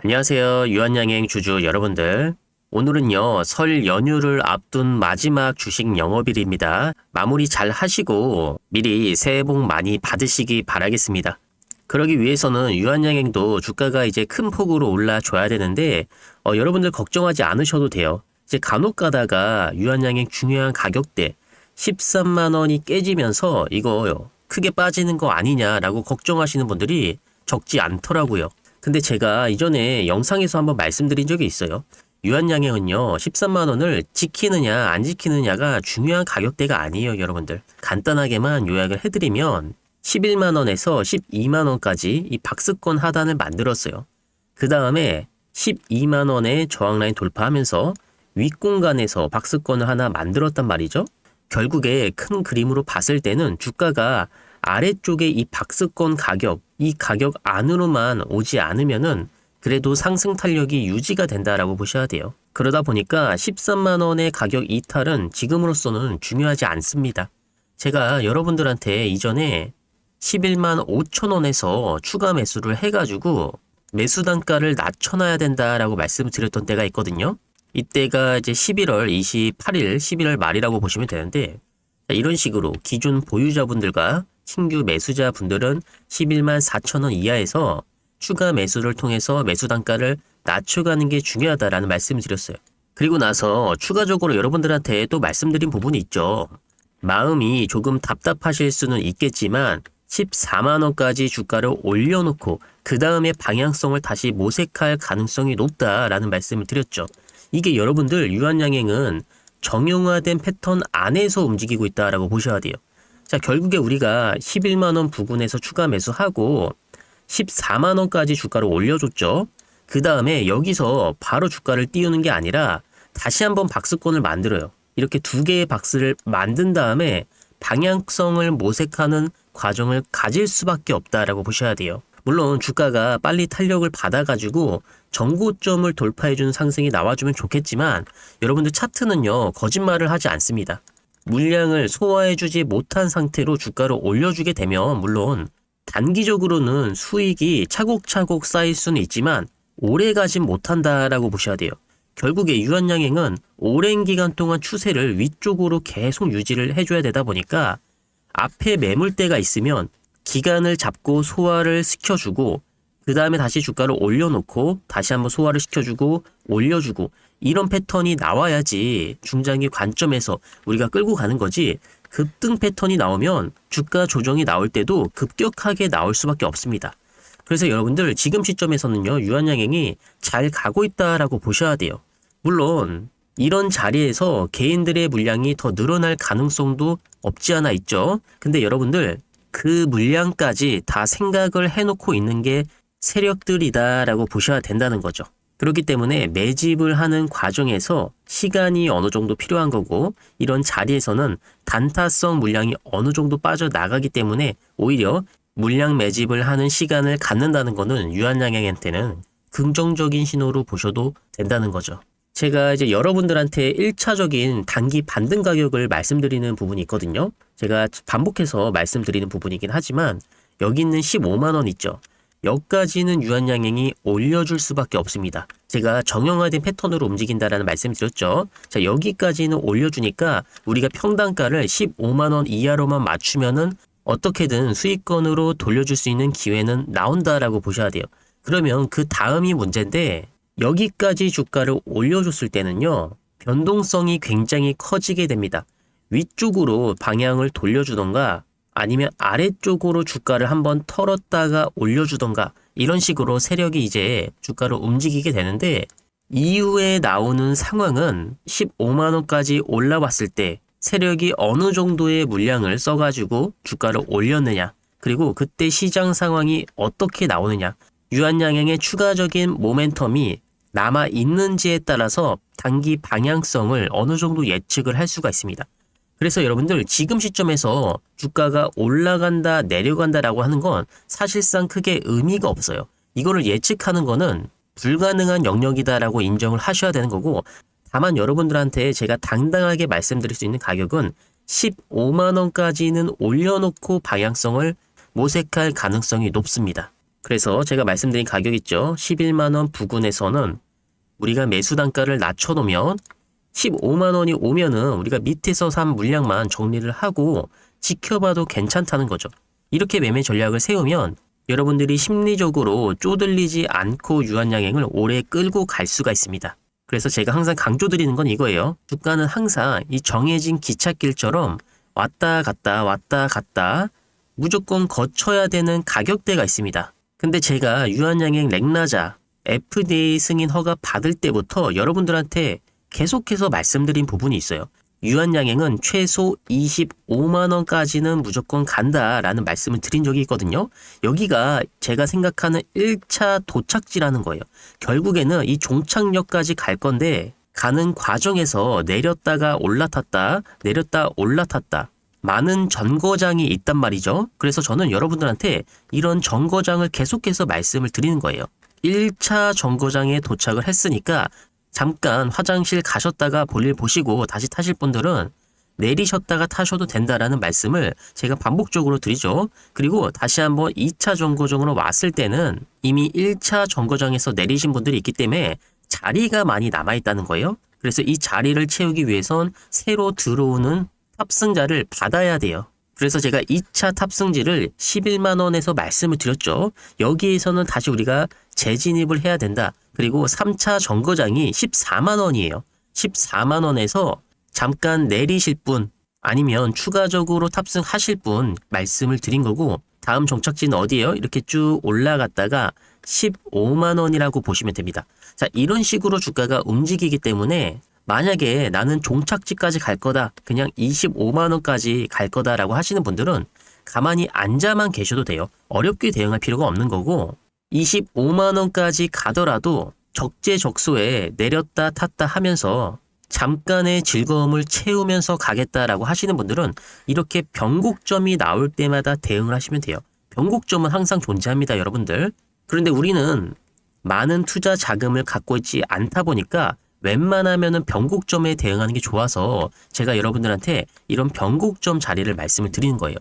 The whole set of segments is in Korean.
안녕하세요. 유한양행 주주 여러분들. 오늘은요, 설 연휴를 앞둔 마지막 주식 영업일입니다. 마무리 잘 하시고 미리 새해 복 많이 받으시기 바라겠습니다. 그러기 위해서는 유한양행도 주가가 이제 큰 폭으로 올라줘야 되는데, 어, 여러분들 걱정하지 않으셔도 돼요. 이제 간혹 가다가 유한양행 중요한 가격대 13만원이 깨지면서 이거 크게 빠지는 거 아니냐라고 걱정하시는 분들이 적지 않더라고요. 근데 제가 이전에 영상에서 한번 말씀드린 적이 있어요. 유한양행은요, 13만 원을 지키느냐 안 지키느냐가 중요한 가격대가 아니에요, 여러분들. 간단하게만 요약을 해드리면 11만 원에서 12만 원까지 이 박스권 하단을 만들었어요. 그 다음에 12만 원의 저항 라인 돌파하면서 윗공간에서 박스권을 하나 만들었단 말이죠. 결국에 큰 그림으로 봤을 때는 주가가 아래쪽에 이 박스권 가격, 이 가격 안으로만 오지 않으면은 그래도 상승 탄력이 유지가 된다라고 보셔야 돼요. 그러다 보니까 13만 원의 가격 이탈은 지금으로서는 중요하지 않습니다. 제가 여러분들한테 이전에 11만 5천 원에서 추가 매수를 해가지고 매수 단가를 낮춰놔야 된다라고 말씀을 드렸던 때가 있거든요. 이때가 이제 11월 28일, 11월 말이라고 보시면 되는데 이런 식으로 기존 보유자분들과 신규 매수자 분들은 11만 4천 원 이하에서 추가 매수를 통해서 매수 단가를 낮춰가는 게 중요하다라는 말씀을 드렸어요. 그리고 나서 추가적으로 여러분들한테 또 말씀드린 부분이 있죠. 마음이 조금 답답하실 수는 있겠지만 14만 원까지 주가를 올려놓고 그 다음에 방향성을 다시 모색할 가능성이 높다라는 말씀을 드렸죠. 이게 여러분들 유한양행은 정형화된 패턴 안에서 움직이고 있다라고 보셔야 돼요. 자, 결국에 우리가 11만 원 부근에서 추가 매수하고 14만 원까지 주가를 올려줬죠. 그 다음에 여기서 바로 주가를 띄우는 게 아니라 다시 한번 박스권을 만들어요. 이렇게 두 개의 박스를 만든 다음에 방향성을 모색하는 과정을 가질 수밖에 없다라고 보셔야 돼요. 물론 주가가 빨리 탄력을 받아가지고 정고점을 돌파해주는 상승이 나와주면 좋겠지만 여러분들 차트는요 거짓말을 하지 않습니다. 물량을 소화해주지 못한 상태로 주가를 올려주게 되면 물론 단기적으로는 수익이 차곡차곡 쌓일 수는 있지만 오래 가진 못한다라고 보셔야 돼요. 결국에 유한양행은 오랜 기간 동안 추세를 위쪽으로 계속 유지를 해줘야 되다 보니까 앞에 매물대가 있으면 기간을 잡고 소화를 시켜주고 그 다음에 다시 주가를 올려놓고 다시 한번 소화를 시켜주고 올려주고 이런 패턴이 나와야지 중장기 관점에서 우리가 끌고 가는 거지 급등 패턴이 나오면 주가 조정이 나올 때도 급격하게 나올 수밖에 없습니다. 그래서 여러분들 지금 시점에서는요 유한양행이 잘 가고 있다라고 보셔야 돼요. 물론 이런 자리에서 개인들의 물량이 더 늘어날 가능성도 없지 않아 있죠. 근데 여러분들 그 물량까지 다 생각을 해놓고 있는 게 세력들이다라고 보셔야 된다는 거죠. 그렇기 때문에 매집을 하는 과정에서 시간이 어느 정도 필요한 거고 이런 자리에서는 단타성 물량이 어느 정도 빠져나가기 때문에 오히려 물량 매집을 하는 시간을 갖는다는 거는 유한양행한테는 긍정적인 신호로 보셔도 된다는 거죠. 제가 이제 여러분들한테 1차적인 단기 반등 가격을 말씀드리는 부분이 있거든요. 제가 반복해서 말씀드리는 부분이긴 하지만 여기 있는 15만 원 있죠. 여기까지는 유한양행이 올려줄 수밖에 없습니다. 제가 정형화된 패턴으로 움직인다라는 말씀 드렸죠. 자, 여기까지는 올려주니까 우리가 평단가를 15만 원 이하로만 맞추면은 어떻게든 수익권으로 돌려줄 수 있는 기회는 나온다라고 보셔야 돼요. 그러면 그 다음이 문제인데 여기까지 주가를 올려줬을 때는요. 변동성이 굉장히 커지게 됩니다. 위쪽으로 방향을 돌려주던가 아니면 아래쪽으로 주가를 한번 털었다가 올려주던가 이런 식으로 세력이 이제 주가를 움직이게 되는데 이후에 나오는 상황은 15만원까지 올라왔을 때 세력이 어느 정도의 물량을 써가지고 주가를 올렸느냐 그리고 그때 시장 상황이 어떻게 나오느냐 유한양행의 추가적인 모멘텀이 남아 있는지에 따라서 단기 방향성을 어느 정도 예측을 할 수가 있습니다. 그래서 여러분들 지금 시점에서 주가가 올라간다 내려간다라고 하는 건 사실상 크게 의미가 없어요. 이거를 예측하는 거는 불가능한 영역이다라고 인정을 하셔야 되는 거고 다만 여러분들한테 제가 당당하게 말씀드릴 수 있는 가격은 15만 원까지는 올려놓고 방향성을 모색할 가능성이 높습니다. 그래서 제가 말씀드린 가격 있죠. 11만원 부근에서는 우리가 매수 단가를 낮춰놓으면 15만 원이 오면은 우리가 밑에서 산 물량만 정리를 하고 지켜봐도 괜찮다는 거죠. 이렇게 매매 전략을 세우면 여러분들이 심리적으로 쪼들리지 않고 유한양행을 오래 끌고 갈 수가 있습니다. 그래서 제가 항상 강조드리는 건 이거예요. 주가는 항상 이 정해진 기찻길처럼 왔다 갔다 왔다 갔다 무조건 거쳐야 되는 가격대가 있습니다. 근데 제가 유한양행 렉나자 FDA 승인 허가 받을 때부터 여러분들한테 계속해서 말씀드린 부분이 있어요. 유한양행은 최소 25만원까지는 무조건 간다라는 말씀을 드린 적이 있거든요. 여기가 제가 생각하는 1차 도착지라는 거예요. 결국에는 이 종착역까지 갈 건데 가는 과정에서 내렸다가 올라탔다, 내렸다 올라탔다. 많은 정거장이 있단 말이죠. 그래서 저는 여러분들한테 이런 정거장을 계속해서 말씀을 드리는 거예요. 1차 정거장에 도착을 했으니까 잠깐 화장실 가셨다가 볼일 보시고 다시 타실 분들은 내리셨다가 타셔도 된다라는 말씀을 제가 반복적으로 드리죠. 그리고 다시 한번 2차 정거장으로 왔을 때는 이미 1차 정거장에서 내리신 분들이 있기 때문에 자리가 많이 남아있다는 거예요. 그래서 이 자리를 채우기 위해선 새로 들어오는 탑승자를 받아야 돼요. 그래서 제가 2차 탑승지를 11만원에서 말씀을 드렸죠. 여기에서는 다시 우리가 재진입을 해야 된다. 그리고 3차 정거장이 14만 원이에요. 14만 원에서 잠깐 내리실 분 아니면 추가적으로 탑승하실 분 말씀을 드린 거고 다음 정착지는 어디예요? 이렇게 쭉 올라갔다가 15만 원이라고 보시면 됩니다. 자, 이런 식으로 주가가 움직이기 때문에 만약에 나는 종착지까지 갈 거다. 그냥 25만 원까지 갈 거다라고 하시는 분들은 가만히 앉아만 계셔도 돼요. 어렵게 대응할 필요가 없는 거고 25만원까지 가더라도 적재적소에 내렸다 탔다 하면서 잠깐의 즐거움을 채우면서 가겠다라고 하시는 분들은 이렇게 변곡점이 나올 때마다 대응을 하시면 돼요. 변곡점은 항상 존재합니다, 여러분들. 그런데 우리는 많은 투자 자금을 갖고 있지 않다 보니까 웬만하면은 변곡점에 대응하는 게 좋아서 제가 여러분들한테 이런 변곡점 자리를 말씀을 드리는 거예요.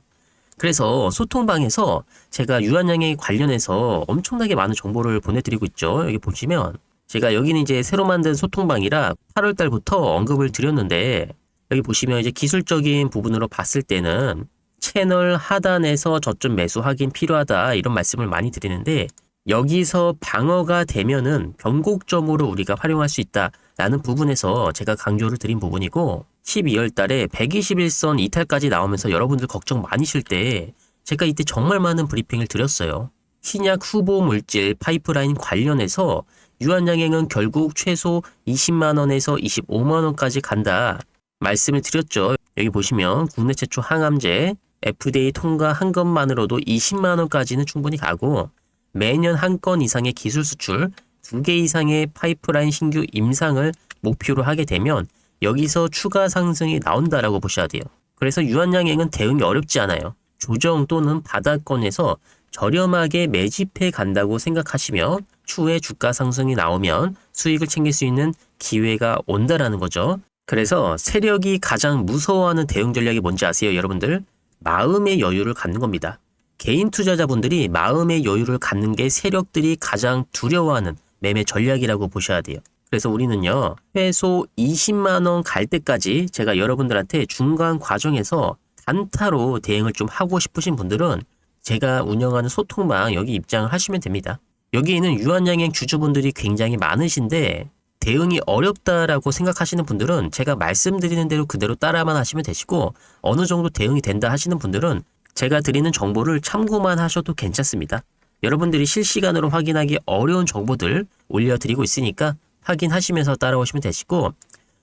그래서 소통방에서 제가 유한양에 관련해서 엄청나게 많은 정보를 보내드리고 있죠. 여기 보시면 제가 여기는 이제 새로 만든 소통방이라 8월 달부터 언급을 드렸는데 여기 보시면 이제 기술적인 부분으로 봤을 때는 채널 하단에서 저점 매수 확인 필요하다 이런 말씀을 많이 드리는데 여기서 방어가 되면은 변곡점으로 우리가 활용할 수 있다라는 부분에서 제가 강조를 드린 부분이고 12월 달에 121선 이탈까지 나오면서 여러분들 걱정 많으실 때 제가 이때 정말 많은 브리핑을 드렸어요. 신약 후보 물질 파이프라인 관련해서 유한양행은 결국 최소 20만 원에서 25만 원까지 간다 말씀을 드렸죠. 여기 보시면 국내 최초 항암제 FDA 통과한 것만으로도 20만 원까지는 충분히 가고 매년 한 건 이상의 기술 수출, 두 개 이상의 파이프라인 신규 임상을 목표로 하게 되면 여기서 추가 상승이 나온다라고 보셔야 돼요. 그래서 유한양행은 대응이 어렵지 않아요. 조정 또는 바닥권에서 저렴하게 매집해 간다고 생각하시면 추후에 주가 상승이 나오면 수익을 챙길 수 있는 기회가 온다라는 거죠. 그래서 세력이 가장 무서워하는 대응 전략이 뭔지 아세요, 여러분들? 마음의 여유를 갖는 겁니다. 개인 투자자분들이 마음의 여유를 갖는 게 세력들이 가장 두려워하는 매매 전략이라고 보셔야 돼요. 그래서 우리는요, 최소 20만원 갈 때까지 제가 여러분들한테 중간 과정에서 단타로 대응을 좀 하고 싶으신 분들은 제가 운영하는 소통방 여기 입장을 하시면 됩니다. 여기에는 유한양행 주주분들이 굉장히 많으신데 대응이 어렵다라고 생각하시는 분들은 제가 말씀드리는 대로 그대로 따라만 하시면 되시고 어느 정도 대응이 된다 하시는 분들은 제가 드리는 정보를 참고만 하셔도 괜찮습니다. 여러분들이 실시간으로 확인하기 어려운 정보들 올려드리고 있으니까 확인하시면서 따라오시면 되시고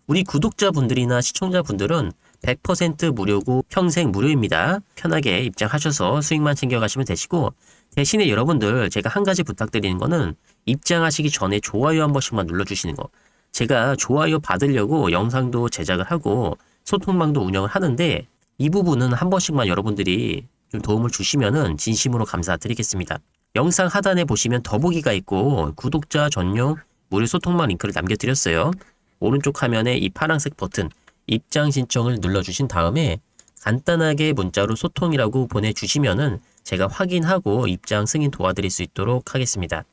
우리 구독자분들이나 시청자분들은 100% 무료고 평생 무료입니다. 편하게 입장하셔서 수익만 챙겨가시면 되시고 대신에 여러분들 제가 한 가지 부탁드리는 거는 입장하시기 전에 좋아요 한 번씩만 눌러주시는 거. 제가 좋아요 받으려고 영상도 제작을 하고 소통방도 운영을 하는데 이 부분은 한 번씩만 여러분들이 좀 도움을 주시면은 진심으로 감사드리겠습니다. 영상 하단에 보시면 더보기가 있고 구독자 전용 무료 소통방 링크를 남겨드렸어요. 오른쪽 화면에 이 파란색 버튼 입장 신청을 눌러주신 다음에 간단하게 문자로 소통이라고 보내주시면은 제가 확인하고 입장 승인 도와드릴 수 있도록 하겠습니다.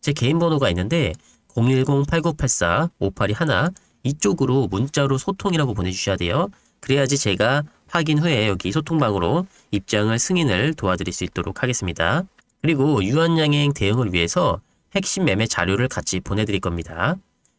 제 개인 번호가 있는데 010-8984-5821 이쪽으로 문자로 소통이라고 보내주셔야 돼요. 그래야지 제가 확인 후에 여기 소통방으로 입장을 승인을 도와드릴 수 있도록 하겠습니다. 그리고 유한양행 대응을 위해서 핵심 매매 자료를 같이 보내드릴 겁니다.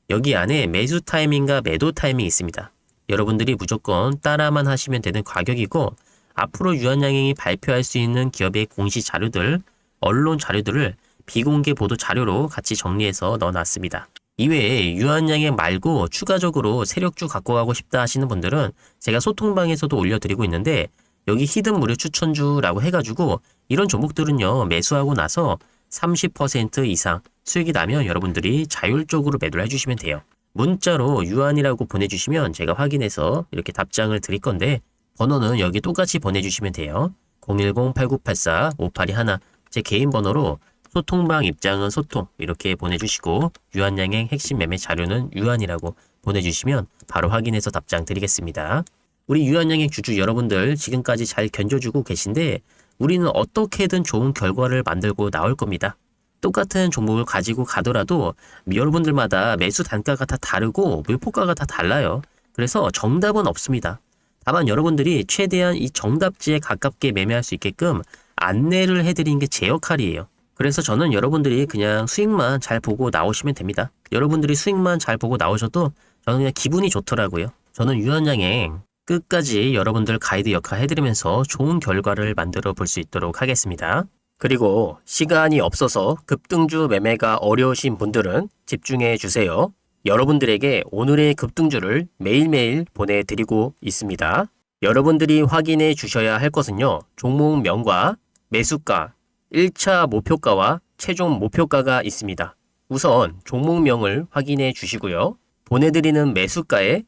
여기 안에 매수 타이밍과 매도 타이밍이 있습니다. 여러분들이 무조건 따라만 하시면 되는 가격이고 앞으로 유한양행이 발표할 수 있는 기업의 공시 자료들, 언론 자료들을 비공개 보도 자료로 같이 정리해서 넣어놨습니다. 이외에 유한양행 말고 추가적으로 세력주 갖고 가고 싶다 하시는 분들은 제가 소통방에서도 올려드리고 있는데 여기 히든 무료 추천주라고 해가지고 이런 종목들은요 매수하고 나서 30% 이상 수익이 나면 여러분들이 자율적으로 매도를 해주시면 돼요. 문자로 유한이라고 보내주시면 제가 확인해서 이렇게 답장을 드릴 건데 번호는 여기 똑같이 보내주시면 돼요. 010-8984-5821제 개인 번호로 소통방 입장은 소통 이렇게 보내주시고 유한양행 핵심 매매 자료는 유한이라고 보내주시면 바로 확인해서 답장 드리겠습니다. 우리 유한양행 주주 여러분들 지금까지 잘 견뎌주고 계신데 우리는 어떻게든 좋은 결과를 만들고 나올 겁니다. 똑같은 종목을 가지고 가더라도 여러분들마다 매수 단가가 다 다르고 물포가가 다 달라요. 그래서 정답은 없습니다. 다만 여러분들이 최대한 이 정답지에 가깝게 매매할 수 있게끔 안내를 해드리는 게 제 역할이에요. 그래서 저는 여러분들이 그냥 수익만 잘 보고 나오시면 됩니다. 여러분들이 수익만 잘 보고 나오셔도 저는 그냥 기분이 좋더라고요. 저는 유한양행 끝까지 여러분들 가이드 역할 해드리면서 좋은 결과를 만들어 볼 수 있도록 하겠습니다. 그리고 시간이 없어서 급등주 매매가 어려우신 분들은 집중해 주세요. 여러분들에게 오늘의 급등주를 매일매일 보내드리고 있습니다. 여러분들이 확인해 주셔야 할 것은요. 종목명과 매수가, 1차 목표가와 최종 목표가가 있습니다. 우선 종목명을 확인해 주시고요. 보내드리는 매수가에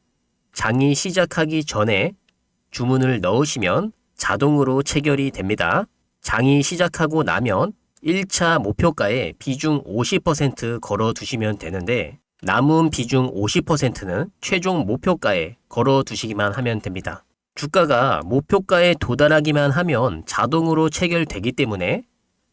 장이 시작하기 전에 주문을 넣으시면 자동으로 체결이 됩니다. 장이 시작하고 나면 1차 목표가에 비중 50% 걸어 두시면 되는데 남은 비중 50%는 최종 목표가에 걸어 두시기만 하면 됩니다. 주가가 목표가에 도달하기만 하면 자동으로 체결되기 때문에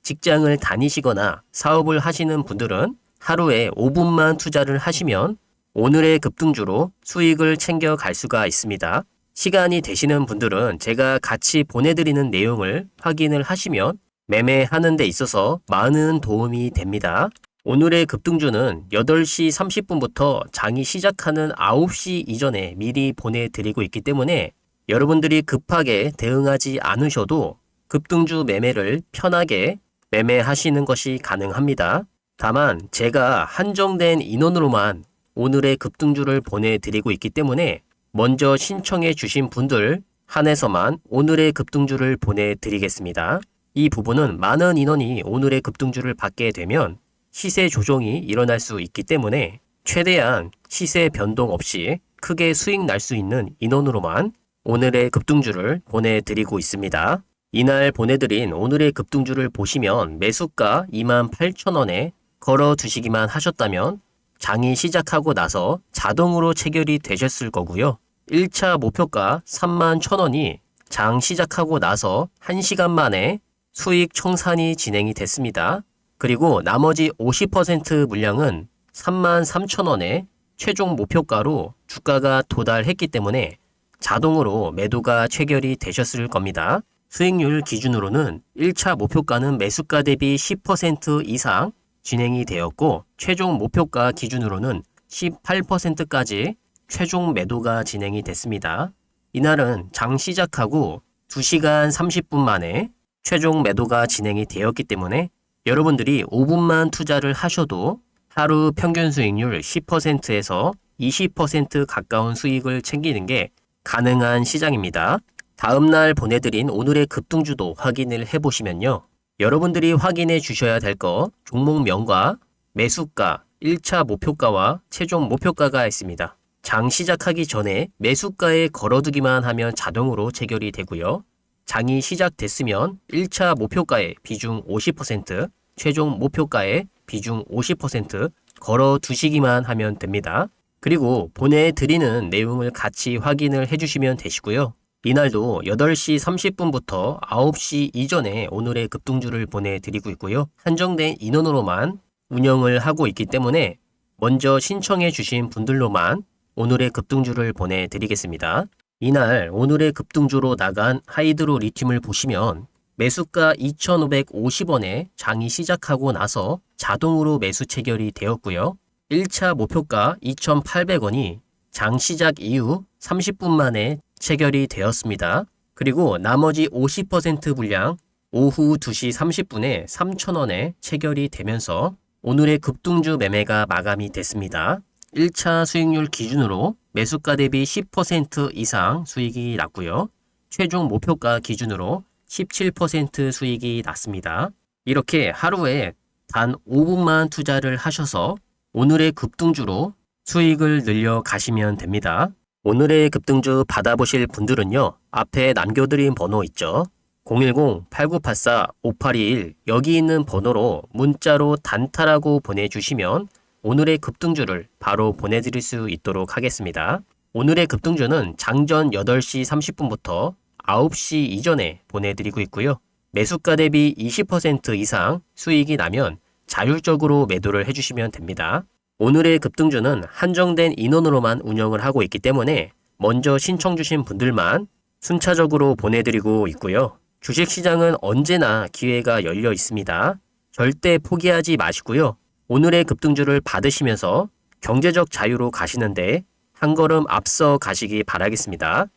직장을 다니시거나 사업을 하시는 분들은 하루에 5분만 투자를 하시면 오늘의 급등주로 수익을 챙겨 갈 수가 있습니다. 시간이 되시는 분들은 제가 같이 보내드리는 내용을 확인을 하시면 매매하는 데 있어서 많은 도움이 됩니다. 오늘의 급등주는 8시 30분부터 장이 시작하는 9시 이전에 미리 보내드리고 있기 때문에 여러분들이 급하게 대응하지 않으셔도 급등주 매매를 편하게 매매하시는 것이 가능합니다. 다만 제가 한정된 인원으로만 오늘의 급등주를 보내드리고 있기 때문에 먼저 신청해 주신 분들 한해서만 오늘의 급등주를 보내드리겠습니다. 이 부분은 많은 인원이 오늘의 급등주를 받게 되면 시세 조정이 일어날 수 있기 때문에 최대한 시세 변동 없이 크게 수익 날 수 있는 인원으로만 오늘의 급등주를 보내드리고 있습니다. 이날 보내드린 오늘의 급등주를 보시면 매수가 28,000원에 걸어 두시기만 하셨다면 장이 시작하고 나서 자동으로 체결이 되셨을 거고요. 1차 목표가 31,000원이 장 시작하고 나서 1시간 만에 수익 청산이 진행이 됐습니다. 그리고 나머지 50% 물량은 33,000원에 최종 목표가로 주가가 도달했기 때문에 자동으로 매도가 체결이 되셨을 겁니다. 수익률 기준으로는 1차 목표가는 매수가 대비 10% 이상 진행이 되었고 최종 목표가 기준으로는 18%까지 최종 매도가 진행이 됐습니다. 이날은 장 시작하고 2시간 30분 만에 최종 매도가 진행이 되었기 때문에 여러분들이 5분만 투자를 하셔도 하루 평균 수익률 10%에서 20% 가까운 수익을 챙기는 게 가능한 시장입니다. 다음날 보내드린 오늘의 급등주도 확인을 해보시면요. 여러분들이 확인해 주셔야 될 거 종목명과 매수가, 1차 목표가와 최종 목표가가 있습니다. 장 시작하기 전에 매수가에 걸어두기만 하면 자동으로 체결이 되고요. 장이 시작됐으면 1차 목표가의 비중 50%, 최종 목표가의 비중 50% 걸어두시기만 하면 됩니다. 그리고 보내드리는 내용을 같이 확인을 해주시면 되시고요. 이날도 8시 30분부터 9시 이전에 오늘의 급등주를 보내드리고 있고요. 한정된 인원으로만 운영을 하고 있기 때문에 먼저 신청해 주신 분들로만 오늘의 급등주를 보내드리겠습니다. 이날 오늘의 급등주로 나간 하이드로 리튬을 보시면 매수가 2,550원에 장이 시작하고 나서 자동으로 매수 체결이 되었고요. 1차 목표가 2,800원이 장 시작 이후 30분 만에 체결이 되었습니다. 그리고 나머지 50% 분량 오후 2시 30분에 3,000원에 체결이 되면서 오늘의 급등주 매매가 마감이 됐습니다. 1차 수익률 기준으로 매수가 대비 10% 이상 수익이 났고요. 최종 목표가 기준으로 17% 수익이 났습니다. 이렇게 하루에 단 5분만 투자를 하셔서 오늘의 급등주로 수익을 늘려 가시면 됩니다. 오늘의 급등주 받아보실 분들은요, 앞에 남겨드린 번호 있죠? 010-8984-5821 여기 있는 번호로 문자로 단타라고 보내주시면 오늘의 급등주를 바로 보내드릴 수 있도록 하겠습니다. 오늘의 급등주는 장전 8시 30분부터 9시 이전에 보내드리고 있고요. 매수가 대비 20% 이상 수익이 나면 자율적으로 매도를 해주시면 됩니다. 오늘의 급등주는 한정된 인원으로만 운영을 하고 있기 때문에 먼저 신청 주신 분들만 순차적으로 보내드리고 있고요. 주식시장은 언제나 기회가 열려 있습니다. 절대 포기하지 마시고요. 오늘의 급등주를 받으시면서 경제적 자유로 가시는데 한 걸음 앞서 가시기 바라겠습니다.